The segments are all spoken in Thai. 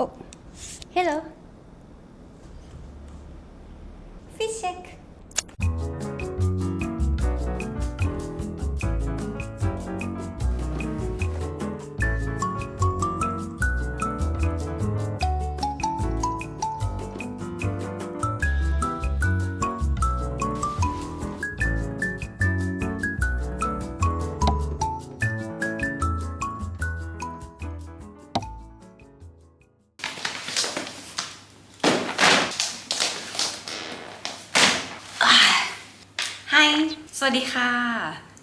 Oh, hello. วัสดีค่ะ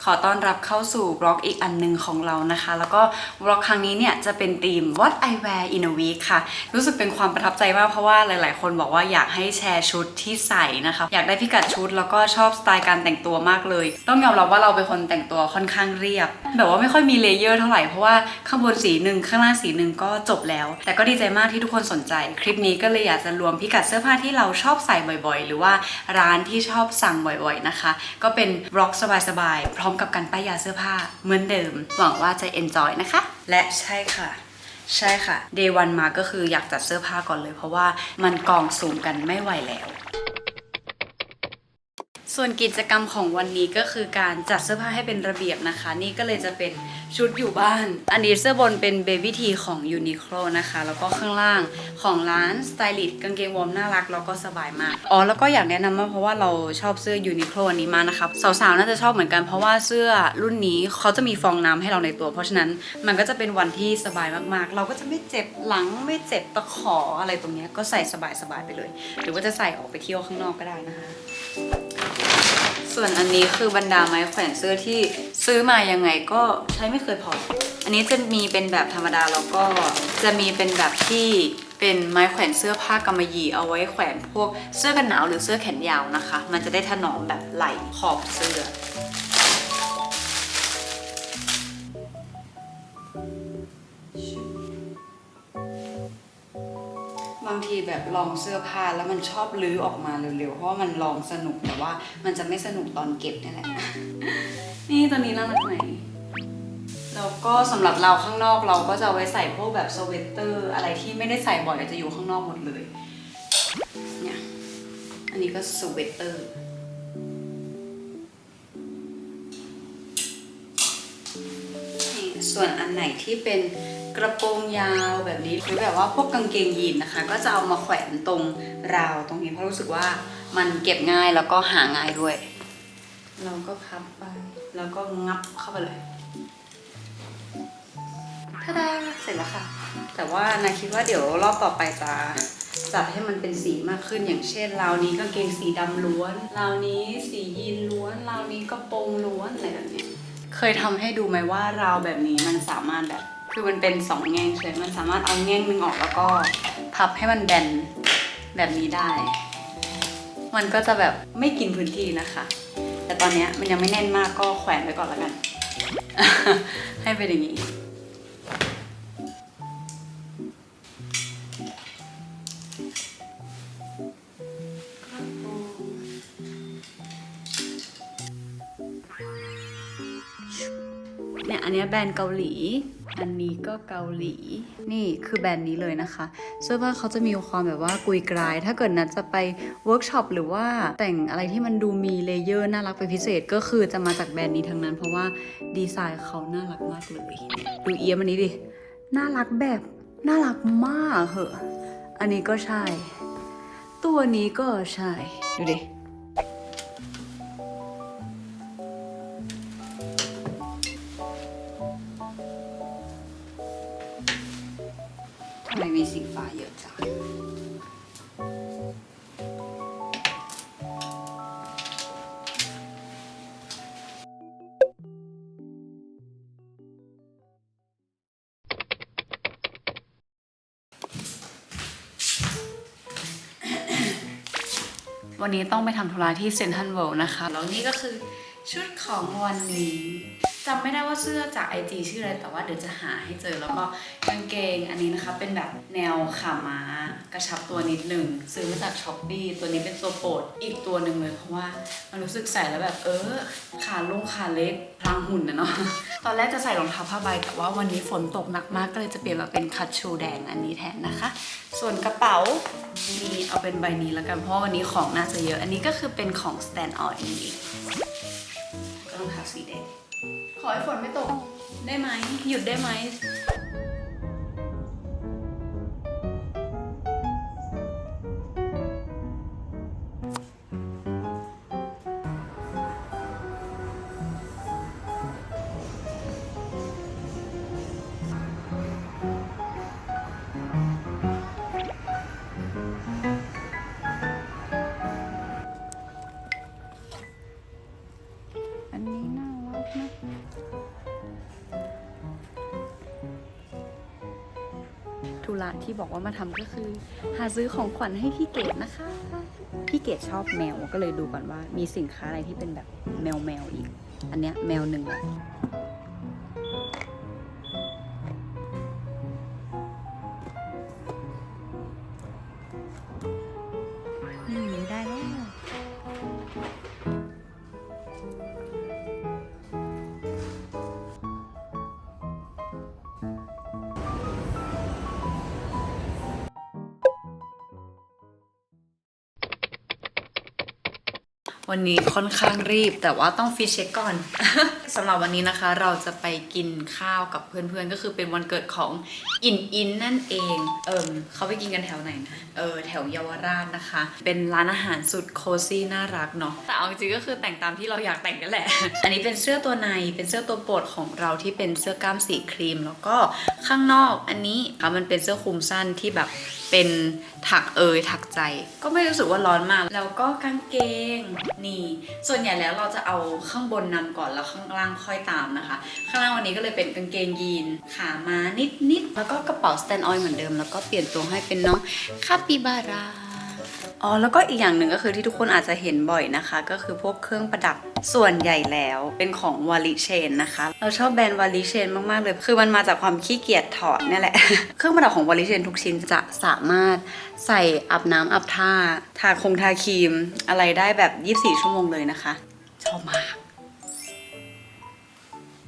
ขอต้อนรับเข้าสู่บล็อกอีกอันหนึ่งของเรานะคะ แล้วก็บล็อกครั้งนี้เนี่ยจะเป็นธีม What I wear in a week ค่ะ รู้สึกเป็นความประทับใจมากเพราะว่าหลาย ๆ คนบอกว่าอยากให้แชร์ชุดที่ใส่นะคะ อยากได้พิกัดชุดแล้วก็ชอบสไตล์การแต่งตัวมากเลย ต้องยอมรับว่าเราเป็นคนแต่งตัวค่อนข้างเรียบ แบบว่าไม่ค่อยมีเลเยอร์เท่าไหร่เพราะว่าข้างบนสีหนึ่งข้างล่างสีหนึ่งก็จบแล้ว แต่ก็ดีใจมากที่ทุกคนสนใจ คลิปนี้ก็เลยอยากจะรวมพิกัดเสื้อผ้าที่เราชอบใส่บ่อย ๆ หรือว่าร้านที่ชอบสั่งบ่อย ๆ นะคะ ก็เป็นบล็อกสบาย ๆ พร้อมกับการป้ายยาเสื้อผ้าเหมือนเดิม หวังว่าจะ enjoy นะคะ และใช่ค่ะ ใช่ค่ะ day one มาก็คืออยากจัดเสื้อผ้าก่อนเลย เพราะว่ามันกองสูงกันไม่ไหวแล้ว ส่วนกิจกรรมของวันนี้ก็คือการจัดเสื้อผ้าให้เป็นระเบียบนะคะ นี่ก็เลยจะเป็นชุดอยู่บ้าน อันนี้เสื้อบนเป็น Baby T ของ Uniqlo นะคะ แล้วก็ข้างล่างของร้าน Stylist กางเกงวอร์มน่ารักแล้วก็สบายมาก อ๋อแล้วก็อยากแนะนำมากเพราะว่าเราชอบเสื้อ Uniqlo อันนี้มากนะคะสาวๆน่าจะชอบเหมือนกันเพราะว่าเสื้อรุ่นนี้เขาจะมีฟองน้ำให้เราในตัว เพราะฉะนั้นมันก็จะเป็นวันที่สบายมากๆ เราก็จะไม่เจ็บหลังไม่เจ็บตะขออะไรตรงนี้ก็ใส่สบายๆไปเลย หรือว่าจะใส่ออกไปเที่ยวข้างนอกก็ได้นะคะ ส่วนอันนี้คือบรรดาไม้แขวนเสื้อที่ซื้อมายังไงก็ใช้ไม่เคยพอ อันนี้จะมีเป็นแบบธรรมดาแล้วก็จะมีเป็นแบบที่เป็นไม้แขวนเสื้อผ้ากำมะหยี่เอาไว้แขวนพวกเสื้อกันหนาวหรือเสื้อแขนยาวนะคะ มันจะได้ถนอมแบบไหล่ขอบเสื้อางทีแบบลองเสื้อผ้าแล้วมันชอบลื้อออกมาเร็วๆ เพราะว่ามันลองสนุกแต่ว่ามันจะไม่สนุกตอนเก็บนี่แหละ นี่ตัวนี้น่ารักไหมแล้วก็สำหรับเราข้างนอกเราก็จะไว้ใส่พวกแบบสเวตเตอร์อะไรที่ไม่ได้ใส่บ่อยจะอยู่ข้างนอกหมดเลย เนี่ย อันนี้ก็สเวตเตอร์ ส่วนอันไหนที่เป็น กระโปรงยาวแบบนี้หรือแบบว่าพวกกางเกงยีนนะคะ ก็จะเอามาแขวนตรงราวตรงนี้เพราะรู้สึกว่ามันเก็บง่ายแล้วก็หาง่ายด้วย เราก็พับไปแล้วก็งับเข้าไปเลยทาดาเสร็จแล้วค่ะ แต่ว่านาคิดว่าเดี๋ยวรอบต่อไปจะจัดให้มันเป็นสีมากขึ้นอย่างเช่นราวนี้กางเกงสีดำล้วนราวนี้สียีนล้วนราวนี้กระโปรงล้วนอะไรแบบเนี้ยเคยทำให้ดูไหมว่าราวแบบนี้มันสามารถแบบ คือมันเป็นสองแง่งใช่ไหมมันสามารถเอาแง่งหนึ่งออกแล้วก็พับให้มันแบนแบบนี้ได้ มันก็จะแบบไม่กินพื้นที่นะคะ แต่ตอนนี้มันยังไม่แน่นมากก็แขวนไว้ก่อนแล้วกัน ให้เป็นอย่างนี้เนี่ยอันนี้แบรนด์เกาหลี อันนี้ก็เกาหลี นี่คือแบรนด์นี้เลยนะคะเสื้อผ้าเขาจะมีความแบบว่ากุยกราย ถ้าเกิดนัดจะไปเวิร์กช็อปหรือว่าแต่งอะไรที่มันดูมีเลเยอร์น่ารักเป็นพิเศษก็คือจะมาจากแบรนด์นี้ทั้งนั้น เพราะว่าดีไซน์เขาน่ารักมากเลย ดูเอี๊ยมอันนี้ดิ น่ารักแบบน่ารักมากเหอะ อันนี้ก็ใช่ ตัวนี้ก็ใช่ ดูดิ มีสีฟ้าเยอะจังวันนี้ต้องไปทำธุระที่เซนทรัลเวิลด์นะคะ แล้วนี่ก็คือชุดของวันนี้ จำไม่ได้ว่าเสื้อจาก IG ชื่ออะไรแต่ว่าเดี๋ยวจะหาให้เจอแล้วก็กางเกงอันนี้นะคะ เป็นแบบแนวขาม้ากระชับตัวนิดหนึ่งซื้อมาจากช้อปปี้ตัวนี้เป็นตัวโปรดอีกตัวหนึ่งเลยเพราะว่ามันรู้สึกใส่แล้วแบบเออขาลงขาเล็กพลางหุ่นนะเนาะตอนแรกจะใส่รองเท้าผ้าใบแต่ว่าวันนี้ฝนตกหนักมากก็เลยจะเปลี่ยนมาเป็นคัตชูแดงอันนี้แทนนะคะ ส่วนกระเป๋านี่เอาเป็นใบนี้แล้วกันเพราะวันนี้ของน่าจะเยอะ อันนี้ก็คือเป็นของ stand out เองอีกก็รองเท้าสีแดง ขอให้ฝนไม่ตก ได้ไหม หยุดได้ไหม ที่บอกว่ามาทำก็คือ หาซื้อของขวัญให้พี่เกดนะคะ พี่เกดชอบแมวก็เลยดูก่อนว่า มีสินค้าอะไรที่เป็นแบบแมวแมวอีก อันเนี้ยแมวหนึ่งแหละ วันนี้ค่อนข้างรีบ แต่ว่าต้องฟิชเช็คก่อนสำหรับวันนี้นะคะเราจะไปกินข้าวกับเพื่อนๆ ก็คือเป็นวันเกิดของอินอินนั่นเองเอิมเขาไปกินกันแถวไหนนะเออแถวเยาวราชนะคะ เป็นร้านอาหารสุดโคซี่น่ารักเนาะแต่เอาจริงก็คือแต่งตามที่เราอยากแต่งกันแหละ อันนี้เป็นเสื้อตัวในเป็นเสื้อตัวโปรดของเราที่เป็นเสื้อกล้ามสีครีม แล้วก็ข้างนอกอันนี้ค่ะมันเป็นเสื้อคลุมสั้นที่แบบเป็นถักเอยถักใจ ก็ไม่รู้สึกว่าร้อนมาก แล้วก็กางเกงนี่ ส่วนใหญ่แล้วเราจะเอาข้างบนนำก่อนแล้วข้างล่างค่อยตามนะคะ ข้างล่างวันนี้ก็เลยเป็นกางเกงยีนขามานิดนิดๆแล้วก็กระเป๋าสแตนด์ออยเหมือนเดิม แล้วก็เปลี่ยนตัวให้เป็นน้องคาปิบาร่าอ๋อแล้วก็อีกอย่างหนึ่งก็คือที่ทุกคนอาจจะเห็นบ่อยนะคะ ก็คือพวกเครื่องประดับส่วนใหญ่แล้วเป็นของวาลิเชนนะคะ เราชอบแบรนด์วาลิเชนมาก ๆ เลย คือมันมาจากความขี้เกียจถอดนี่แหละ เครื่องประดับของวาลิเชนทุกชิ้นจะสามารถใส่อาบน้ำอาบท่า ทาคงทาครีม อะไรได้แบบ 24 ชั่วโมงเลยนะคะ ชอบมาก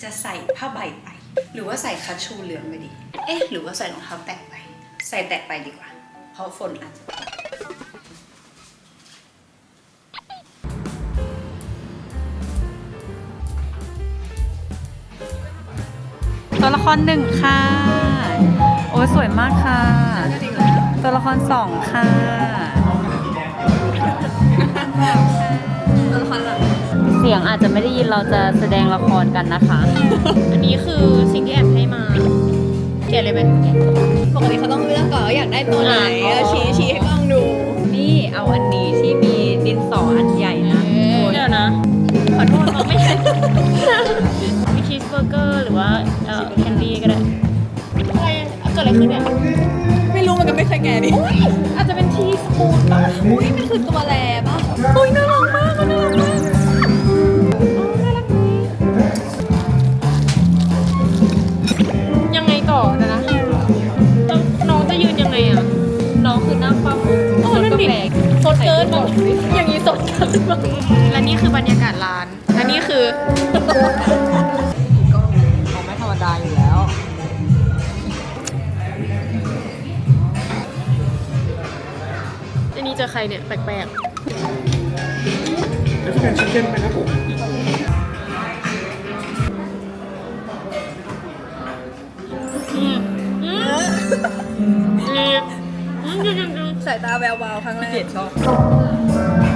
จะใส่ผ้าใบไป หรือว่าใส่คัชชูเหลืองไปดี เอ๊ะ หรือว่าใส่รองเท้าแตะไป ใส่แตะไปดีกว่า เพราะฝนอาจจะตกตัวละครหนึ่งค่ะ โอ้ยสวยมากค่ะ ตัวละครสองค่ะ ยงอาจจะไม่ได้ยินเราจะแสดงละครกันนะคะ อันนี้คือสิ่งที่แอบให้มาแกะเลยไหมแกะปกติเขาต้องเลือกก่อนว่าอยากได้ตัวไหนอ่าแล้วชี้ชี้ให้กล้องดู นี่เอาอันนี้ที่มีดินสออันใหญ่นะเดี๋ยวนะ ขอโทษเราไม่ใช่มีชีสเบอร์เกอร์หรือว่าเอ่อแคนดี้ก็ได้อะไรเกิดอะไรขึ้นเนี่ย ไม่รู้เหมันก็ไม่เคยแกะดิอาจจะเป็นทีสปูนป่ะอุ้ยมันคือตัวแลปะอุ้ยน่ารักมากน่ารักมาก ดิแปลกสดเกินมาอย่างนี้สดเกินมาและนี่คือบรรยากาศร้าน และนี่คือเขาไม่ธรรมดาอยู่แล้ว อันนี้เจอใครเนี่ย แปลกแล้วที่เป็นชิคเก้นไหมครับผมายตาแวววาวครั้งแรกชอบ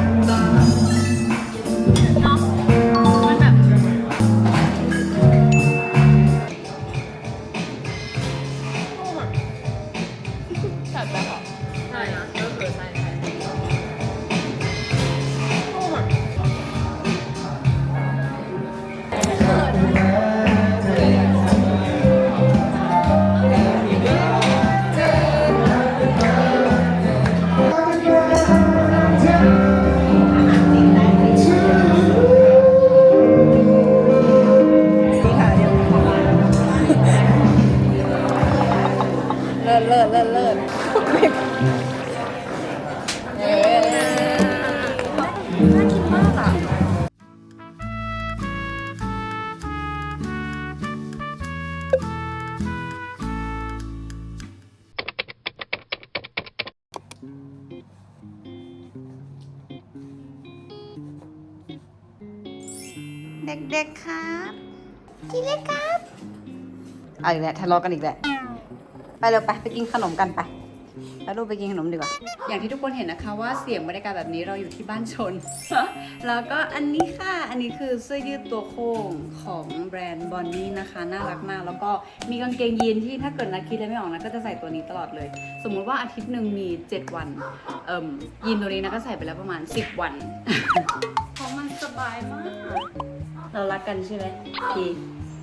ล้วทะเลาะกันอีกแล้วไปเร็วไปไปกินขนมกันไปแล้วลูกไปกินขนมดีกว่า อย่างที่ทุกคนเห็นนะคะว่าเสียงบรรยากาศแบบนี้เราอยู่ที่บ้านชน แล้วก็อันนี้ค่ะ อันนี้คือเสื้อยืดตัวโค้งของแบรนด์บอนนี่นะคะ น่ารักมาก แล้วก็มีกางเกงยีนที่ถ้าเกิดนัดคิดอะไรไม่ออกนะก็จะใส่ตัวนี้ตลอดเลย สมมุติว่าอาทิตย์หนึ่งมี 7 วันเอ่มยีนตัวนี้นะก็ใส่ไปแล้วประมาณ 10 วันเพราะมันสบายมาก เรารักกันใช่ไหมที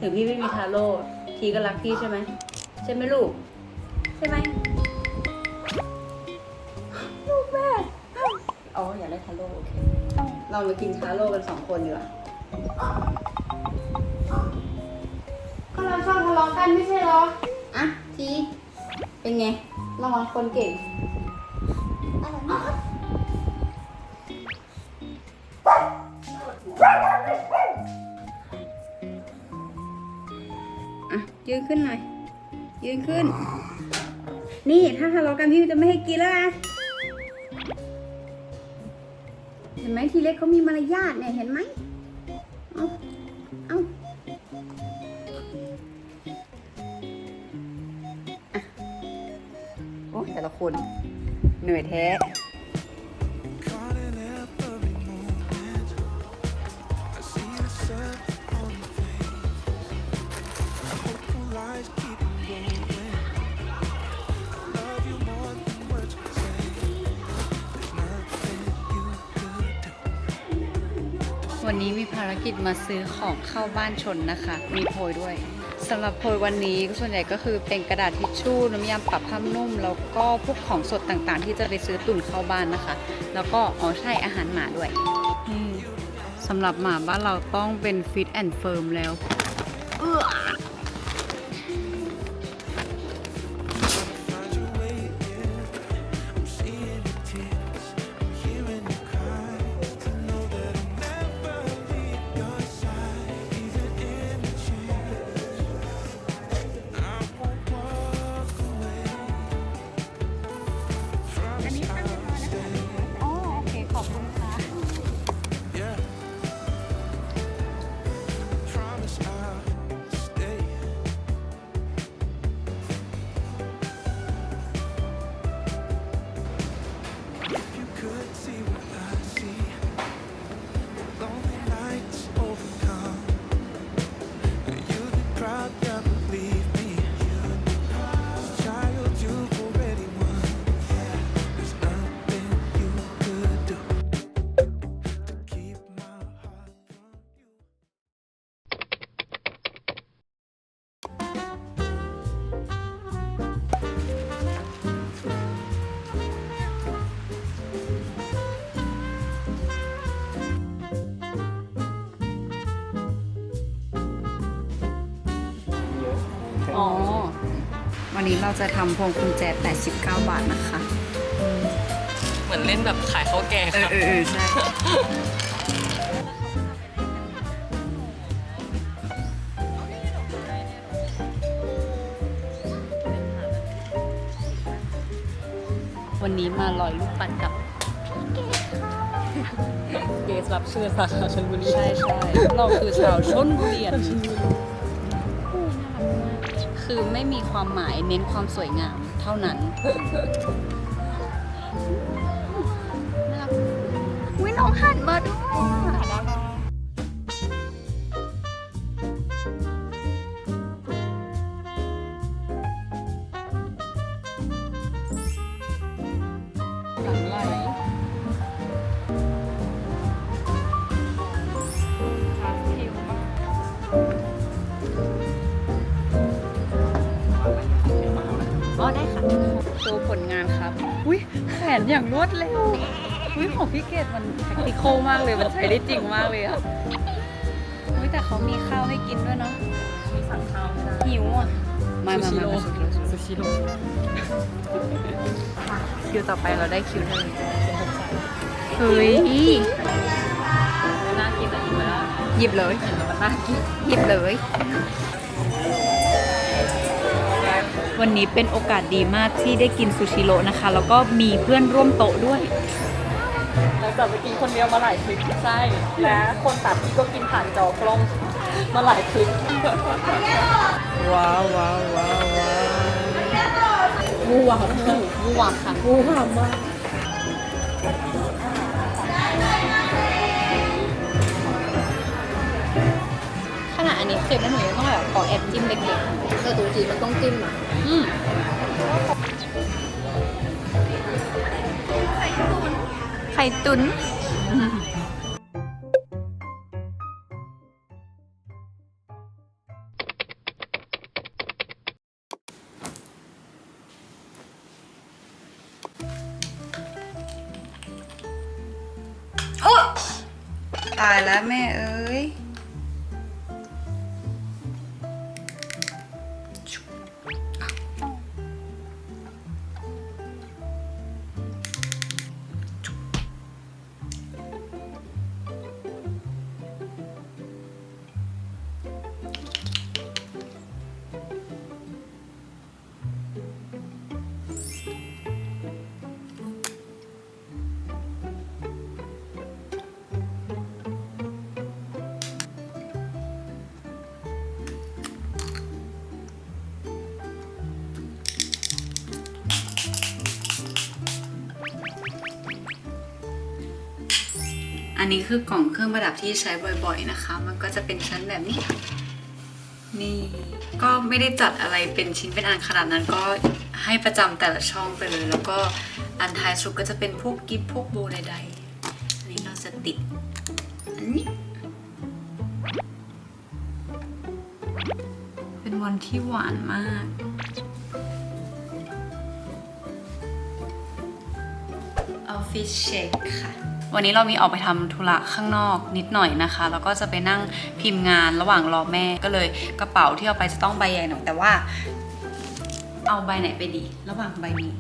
ถึงพี่ไม่มีทาโร่ ทีก็รักพี่ใช่ไหมใช่ไหมลูก ใช่ไหมลูกแม่อ๋ออยากได้ทาโร่โอเคเรามากินทาโร่กันสองคนดีกว่าก็เราชอบทะเลาะกันไม่ใช่หรออะทีเป็นไงระวังคนเก่งอร่อยมากครับอะ ยืนขึ้นหน่อย ยืนขึ้น นี่ถ้าทะเลาะกันพี่จะไม่ให้กินแล้วนะเห็นไหมทีเล็กเขามีมารยาทเนี่ยเห็นไหมเอาเอาอะโอ้แต่ละคนเหนื่อยแท้ วันนี้มีภารกิจมาซื้อของเข้าบ้านชนนะคะ มีโพยด้วยสำหรับโพยวันนี้ส่วนใหญ่ก็คือเป็นกระดาษทิชชู่น้ำยาปรับผ้านุ่ม แล้วก็พวกของสดต่างๆ ที่จะไปซื้อตุนเข้าบ้านนะคะ แล้วก็อ๋อใช่อาหารหมาด้วยสำหรับหมาบ้านเราต้องเป็นฟิตแอนด์เฟิร์มแล้ว เราจะทำพวงกุญแจ 89 บาทนะคะ เหมือนเล่นแบบขายข้าวแกงเออเออเออใช่ วันนี้มาลอยลูกปัดกับเกสรับเชื่อสาขาชลบุรี ใช่ใช่เราคือชาวชนบุรีอะ คือไม่มีความหมายเน้นความสวยงามเท่านั้นน่ารักวิน้องหันมาด้วย นอย่างรวดเร็วอุ้ยของพี่เกดมัน practical มากเลยมันใช้ได้จริงมากเลยอะอุ้ยแต่เขามีข้าวให้กินด้วยเนาะมีสั่งข้าวไม่ได้หิวอะมามามามาซูชิโร่คิวต่อไปเราได้คิวเท่าไหร่เฮ้ยน่ากินแต่อิ่มแล้วหยิบเลยเห็นแล้วมันน่ากินหยิบเลย วันนี้เป็นโอกาสดีมากที่ได้กินซูชิโร่นะคะ แล้วก็มีเพื่อนร่วมโต๊ะด้วยหลังจากไปกินคนเดียวมาหลายคลิปใช่และคนตัดที่ก็กินผ่านจอกล้องมาหลายคลิปว้าวว้าวว้าวว้าวงูหวานงูหวานค่ะงูหวานมาก นี้เค็มแล้วหนูยังต้องแบบขอแอบจิ้มเล็กเออตูจีมันต้องจิ้มอะอืมไข่ตุ๋นโอ้ตายแล้วแม่เอ้ย อันนี้คือกล่องเครื่องประดับที่ใช้บ่อยๆนะคะ มันก็จะเป็นชั้นแบบนี้ นี่ก็ไม่ได้จัดอะไรเป็นชิ้นเป็นอันขนาดนั้นก็ให้ประจำแต่ละช่องไปเลย แล้วก็อันท้ายสุดก็จะเป็นพวกกิฟต์พวกโบใดๆอันนี้เราจะติดอันนี้เป็นวันที่หวานมากออฟฟิศเช็คค่ะ วันนี้เรามีออกไปทำธุระข้างนอกนิดหน่อยนะคะ แล้วก็จะไปนั่งพิมพ์งานระหว่างรอแม่ก็เลยกระเป๋าที่เอาไปจะต้องใบใหญ่หน่อยแต่ว่า เอาใบไหนไปดี ระหว่างใบนี้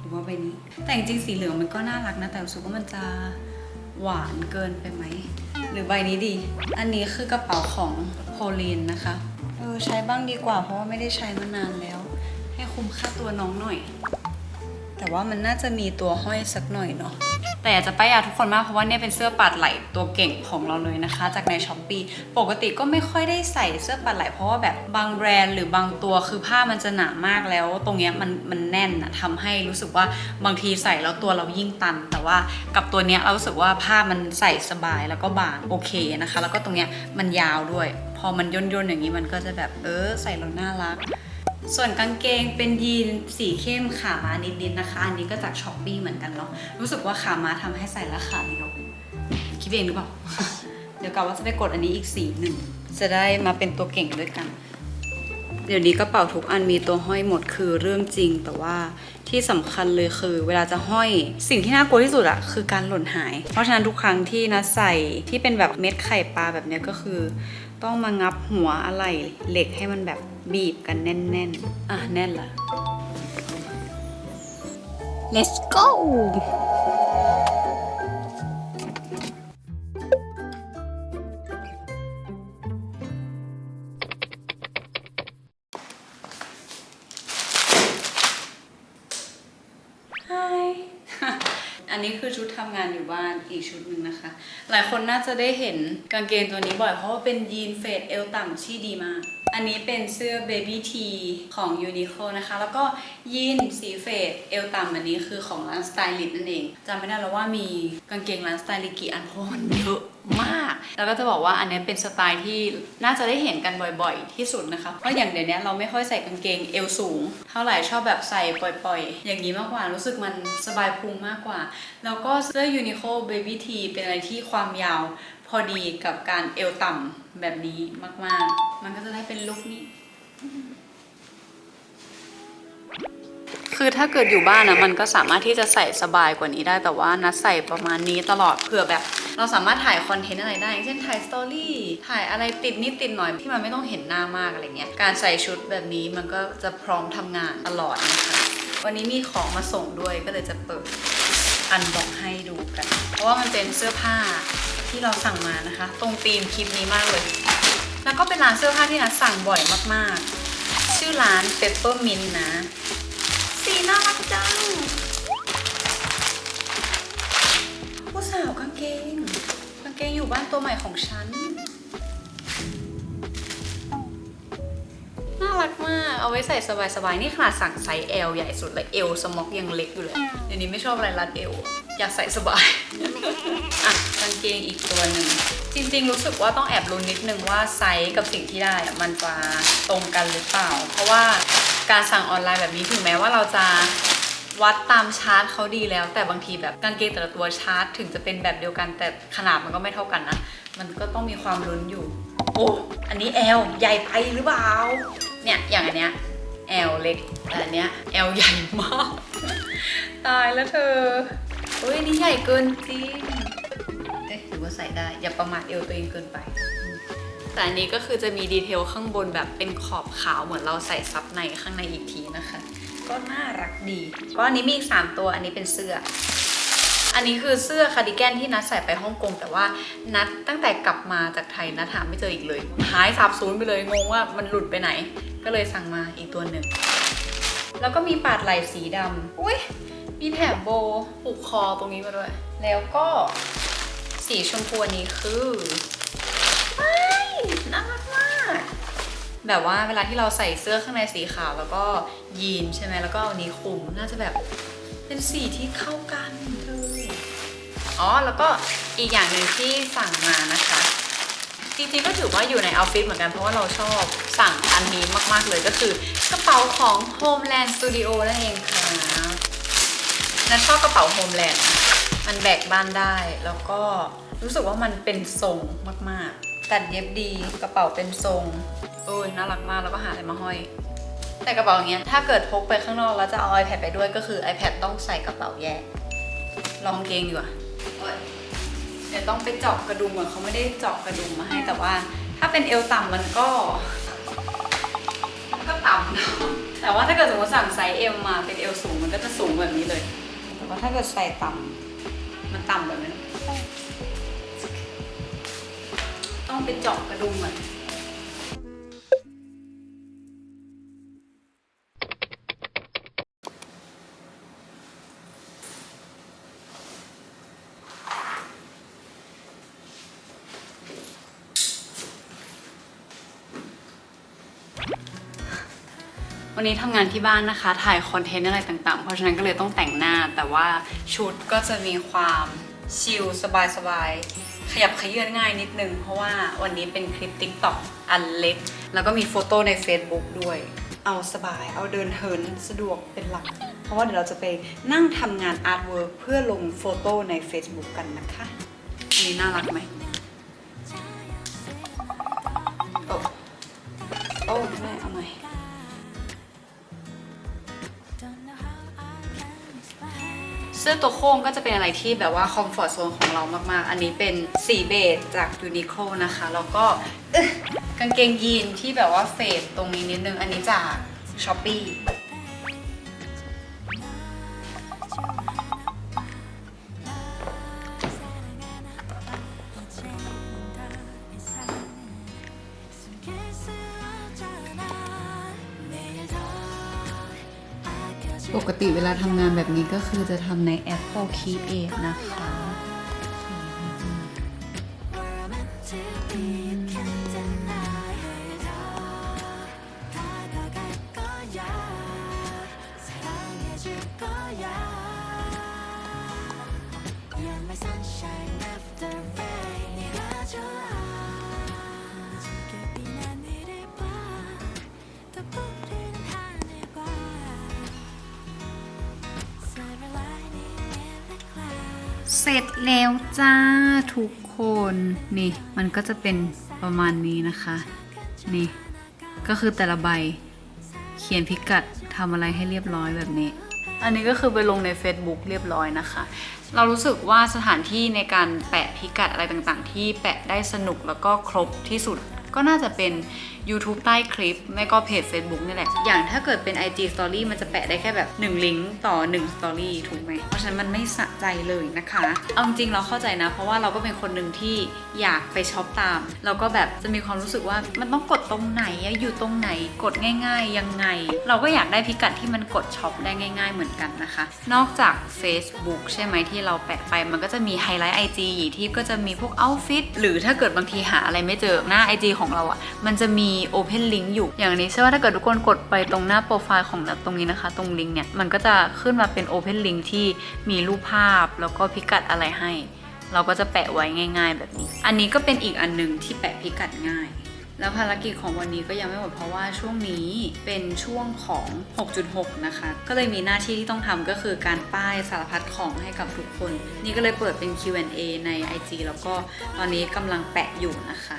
หรือว่าใบนี้ แต่จริงๆสีเหลืองมันก็น่ารักนะ แต่รู้สึกว่ามันจะหวานเกินไปไหม หรือใบนี้ดี อันนี้คือกระเป๋าของโพลีนนะคะ เออใช้บ้างดีกว่า เพราะว่าไม่ได้ใช้มานานแล้ว ให้คุ้มค่าตัวน้องหน่อย แต่ว่ามันน่าจะมีตัวห้อยสักหน่อยเนาะ แต่อยากจะป้ายยาทุกคนมากเพราะว่าเนี่ยเป็นเสื้อปัดไหล่ตัวเก่งของเราเลยนะคะ จากในช้อปปีปกติก็ไม่ค่อยได้ใส่เสื้อปัดไหล่เพราะว่าแบบบางแบรนด์หรือบางตัวคือผ้ามันจะหนามากแล้ว ตรงเนี้ยมันมันแน่นอะทำให้รู้สึกว่าบางทีใส่แล้วตัวเรายิ่งตัน แต่ว่ากับตัวเนี้ยเรารู้สึกว่าผ้ามันใส่สบายแล้วก็บางโอเคนะคะ แล้วก็ตรงเนี้ยมันยาวด้วย พอมันย่นๆอย่างนี้มันก็จะแบบเออใส่แล้วน่ารัก ส่วนกางเกงเป็นยีนสีเข้มขามานิดๆนะคะ อันนี้ก็จากช้อปปีเหมือนกันเนาะรู้สึกว่าขามาทำให้ใส่แล้วขาเดียวคิดเองหรือเปล่า เดี๋ยวกะว่าจะไปกดอันนี้อีกสีหนึ่งจะได้มาเป็นตัวเก่งด้วยกัน เดี๋ยวนี้กระเป๋าทุกอันมีตัวห้อยหมดคือเรื่องจริง แต่ว่าที่สำคัญเลยคือ เวลาจะห้อยสิ่งที่น่ากลัวที่สุดอะคือการหล่นหาย เพราะฉะนั้นทุกครั้งที่นะใส่ที่เป็นแบบเม็ดไข่ปลาแบบเนี้ยก็คือ ต้องมางับหัวอะไหล่เหล็กให้มันแบบ บีบกันแน่นๆ อะ แน่นละ let's go ฮอันนี้คือชุดทำงานอยู่บ้านอีกชุดหนึ่งนะคะ หลายคนน่าจะได้เห็นกางเกงตัวนี้บ่อยเพราะว่าเป็นยีนเฟดเอวต่ำที่ดีมาก อันนี้เป็นเสื้อ Baby T ของ Uniqlo นะคะ แล้วก็ยีนสีเฟดเอวต่ำอันนี้คือของร้านสไตลิสนั่นเองจำไม่ได้แล้วว่ามีกางเกงร้านสไตลิสกี่อันเพราะมันเยอะมาก แล้วก็จะบอกว่าอันนี้เป็นสไตล์ที่น่าจะได้เห็นกันบ่อยๆ ที่สุดนะคะ เพราะอย่างเดี๋ยวนี้เราไม่ค่อยใส่กางเกงเอวสูง เท่าไหร่ชอบแบบใส่ปล่อยๆ อย่างนี้มากกว่า รู้สึกมันสบายพุงมากกว่า แล้วก็เสื้อ Uniqlo Baby T เป็นอะไรที่ความยาว พอดีกับการเอวต่ำแบบนี้มาก ๆ มันก็จะได้เป็นลุคนี้ คือถ้าเกิดอยู่บ้านนะมันก็สามารถที่จะใส่สบายกว่านี้ได้แต่ว่านัดใส่ประมาณนี้ตลอดเผื่อแบบ เราสามารถถ่ายคอนเทนต์อะไรได้อย่างเช่นถ่ายสตอรี่ถ่ายอะไรติดนิดติดหน่อยที่มันไม่ต้องเห็นหน้ามากอะไรเงี้ยการใส่ชุดแบบนี้มันก็จะพร้อมทำงานตลอดนะคะวันนี้มีของมาส่งด้วยก็เลยจะเปิดอันบอกให้ดูกัน เพราะว่ามันเป็นเสื้อผ้า ที่เราสั่งมานะคะ ตรงธีมคลิปนี้มากเลย แล้วก็เป็นร้านเสื้อผ้าที่นัดสั่งบ่อยมากๆ ชื่อร้าน Peppermint นะ สีน่ารักจังผู้สาวกางเกง กางเกงอยู่บ้านตัวใหม่ของฉัน น่ารักมาก เอาไว้ใส่สบายๆ นี่ขนาดสั่งไซส์ L ใหญ่สุดเลย L สม็อกยังเล็กอยู่เลยเดี๋ยวนี้ไม่ชอบอะไรรัด L อยากใส่สบาย อะกางเกงอีกตัวหนึ่ง จริงๆรู้สึกว่าต้องแอบลุ้นนิดนึงว่าไซส์กับสิ่งที่ได้อะมันจะตรงกันหรือเปล่า เพราะว่าการสั่งออนไลน์แบบนี้ถึงแม้ว่าเราจะวัดตามชาร์ตเขาดีแล้ว แต่บางทีแบบกางเกงแต่ละตัวชาร์ตถึงจะเป็นแบบเดียวกันแต่ขนาดมันก็ไม่เท่ากันนะ มันก็ต้องมีความลุ้นอยู่ โอ้ อันนี้ L ใหญ่ไปหรือเปล่า เนี่ยอย่างอันเนี้ย L เล็กแต่อันเนี้ย L ใหญ่มาก ตายแล้วเธอ เฮ้ยอันนี่ใหญ่เกินจริงเอ๊ะหรือว่าใส่ได้ อย่าประมาทเอวตัวเองเกินไป แต่อันนี้ก็คือจะมีดีเทลข้างบนแบบเป็นขอบขาวเหมือนเราใส่ซับในข้างในอีกทีนะคะ ก็น่ารักดีก็อันนี้มีอีกสามตัวอันนี้เป็นเสื้อ อันนี้คือเสื้อคาร์ดิแกนที่นัดใส่ไปฮ่องกง แต่ว่านัดตั้งแต่กลับมาจากไทยนัดหาไม่เจออีกเลย หายสาบสูญไปเลยงงว่ามันหลุดไปไหน ก็เลยสั่งมาอีกตัวหนึ่งแล้วก็มีปาดไหล่สีดำอุ้ย มีแถมโบผูกคอตรงนี้มาด้วย แล้วก็สีชมพูนี้คือไม่น่ารักมาก แบบว่าเวลาที่เราใส่เสื้อข้างในสีขาวแล้วก็ยีนใช่ไหมแล้วก็เอานี้คลุมน่าจะแบบเป็นสีที่เข้ากันเธออ๋อแล้วก็อีกอย่างหนึ่งที่สั่งมานะคะ จริงๆก็ถือว่าอยู่ในออฟฟิศเหมือนกันเพราะว่าเราชอบสั่งอันนี้มากๆเลยก็คือกระเป๋าของ Homeland Studio นั่นเองค่ะ นัทชอบกระเป๋า Homeland มันแบกบ้านได้ แล้วก็รู้สึกว่ามันเป็นทรงมากๆ ตัดเย็บดีกระเป๋าเป็นทรงโอ้ยน่ารักมากแล้วก็หาอะไรมาห้อย แต่กระเป๋าอย่างเนี้ยถ้าเกิดพกไปข้างนอกแล้วจะเอา iPad ไปด้วยก็คือ iPad ต้องใส่กระเป๋าแยก ลองเกงดีกว่าโอ๊ยเดี๋ยวต้องไปเจาะกระดุมเหมือนเขาไม่ได้เจาะกระดุมมาให้แต่ว่า ถ้าเป็นเอวต่ำมันก็ มันก็ต่ำแต่ว่าถ้าเกิดสมมติสั่งไซส์เอวมาเป็นเอวสูงมันก็จะสูงแบบนี้เลย เพราะถ้าเกิดใส่ต่ำมันต่ำแบบนั้น ต้องไปเจาะกระดุมอะ วันนี้ทำงานที่บ้านนะคะ ถ่ายคอนเทนต์อะไรต่างๆ เพราะฉะนั้นก็เลยต้องแต่งหน้า แต่ว่าชุดก็จะมีความชิลสบายๆ ขยับขยื่นง่ายนิดนึง เพราะว่าวันนี้เป็นคลิป TikTok อันเล็ก แล้วก็มีโฟโต้ใน Facebook ด้วย เอาสบาย เอาเดินเหินสะดวกเป็นหลัก เพราะว่าเดี๋ยวเราจะไปนั่งทำงานอาร์ตเวิร์เพื่อลงโฟโต้ใน Facebook กันนะคะอันนี้น่ารักไหมโอ้โอ้แม่เอาใหม่ื้อตัวโค้งก็จะเป็นอะไรที่แบบว่าคอมฟอร์ทโซนของเรามากๆ อันนี้เป็นสีเบจจากยูนิโคลนะคะ แล้วก็กางเกงยีนที่แบบว่าเฟดตรงนี้นิดนึง อันนี้จากช้อปปี้ กติเวลาทำงานแบบนี้ก็คือจะทำใน Apple Create นะคะ แล้วจ้าทุกคนนี่มันก็จะเป็นประมาณนี้นะคะ นี่ ก็คือแต่ละใบเขียนพิกัดทำอะไรให้เรียบร้อยแบบนี้ อันนี้ก็คือไปลงใน Facebook เรียบร้อยนะคะ เรารู้สึกว่าสถานที่ในการแปะพิกัดอะไรต่างๆ ที่แปะได้สนุกแล้วก็ครบที่สุดก็น่าจะเป็น YouTube ใต้คลิป ไม่ก็เพจ Facebook นี่แหละ อย่างถ้าเกิดเป็น IG Story มันจะแปะได้แค่แบบ 1 ลิงก์ต่อ 1 Story ถูกไหม เพราะฉะนั้นมันไม่สะใจเลยนะคะ เอาจริงเราเข้าใจนะ เพราะว่าเราก็เป็นคนหนึ่งที่อยากไปช็อปตาม เราก็แบบจะมีความรู้สึกว่ามันต้องกดตรงไหนอยู่ตรงไหนกดง่าย ๆ ยังไง เราก็อยากได้พิกัดที่มันกดช็อปได้ง่าย ๆ เหมือนกันนะคะ นอกจาก Facebook ใช่ไหมที่เราแปะไปมันก็จะมีไฮไลท์ IG ที่ก็จะมีพวก outfit หรือถ้าเกิดบางทีหาอะไรไม่เจอหน้า IG ของเราอะ่ะมันจะมี Open Link อยู่ อย่างนี้ใช่ว่าถ้าเกิดทุกคนกดไปตรงหน้าโปรไฟล์ของนัดตรงนี้นะคะ ตรงลิงก์เนี่ย มันก็จะขึ้นมาเป็น Open Link ที่มีรูปภาพแล้วก็พิกัดอะไรให้ เราก็จะแปะไว้ง่าย ๆ แบบนี้ อันนี้ก็เป็นอีกอันหนึงที่แปะพิกัดง่าย แล้วภารกิจของวันนี้ก็ยังไม่หมดเพราะว่าช่วงนี้เป็นช่วงของ 6.6 นะคะ ก็เลยมีหน้าที่ที่ต้องทำก็คือการป้ายสารพัดของให้กับทุกคน นี่ก็เลยเปิดเป็น Q&A ใน IG แล้วก็ตอนนี้กำลังแปะอยู่นะคะ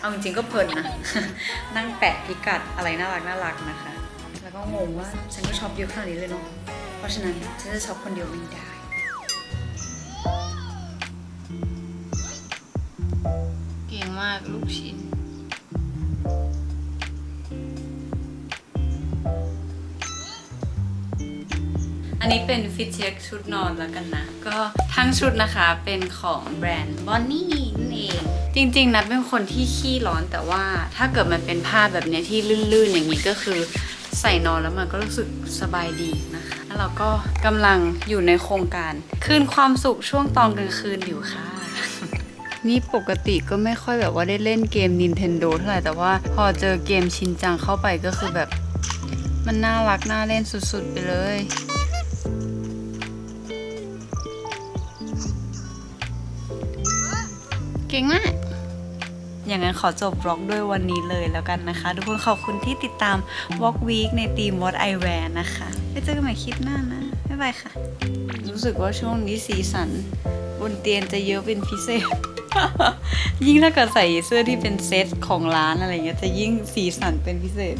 เอาจริงๆก็เพลินนะ นั่งแปะพิกัดอะไรน่ารักน่ารักนะคะ แล้วก็งงว่าฉันก็ช็อปเยอะขนาดนี้เลยเนาะ เพราะฉะนั้นฉันจะช็อปคนเดียวไม่ได้เก่งมากลูกชิ้นอันนี้เป็นฟิตเช็คชุดนอนแล้วกันนะ ก็ทั้งชุดนะคะเป็นของแบรนด์บอนนี่นั่นเอง จริงๆนัดเป็นคนที่ขี้ร้อนแต่ว่าถ้าเกิดมันเป็นผ้าแบบนี้ที่ลื่นๆ อย่างนี้ก็คือใส่นอนแล้วมันก็รู้สึกสบายดีนะคะ แล้วเราก็กำลังอยู่ในโครงการคืนความสุขช่วงตอนกลางคืนอยู่ค่ะ นี่ปกติก็ไม่ค่อยแบบว่าได้เล่นเกม Nintendo เท่าไหร่ แต่ว่าพอเจอเกมชินจังเข้าไปก็คือแบบ มันน่ารักน่าเล่นสุดๆไปเลยเก่งมาก อย่างนั้นขอจบบล็อกด้วยวันนี้เลยแล้วกันนะคะ ทุกคนขอบคุณที่ติดตาม Walk Week ในทีม What I Wear นะคะไว้เจอกันใหม่คลิปหน้านะ บ๊ายบายค่ะ รู้สึกว่าช่วงนี้สีสัน บนเตียงจะเยอะเป็นพิเศษ ยิ่งถ้าเกิดใส่เสื้อที่เป็นเซตของร้านอะไรเงี้ยจะยิ่งสีสันเป็นพิเศษ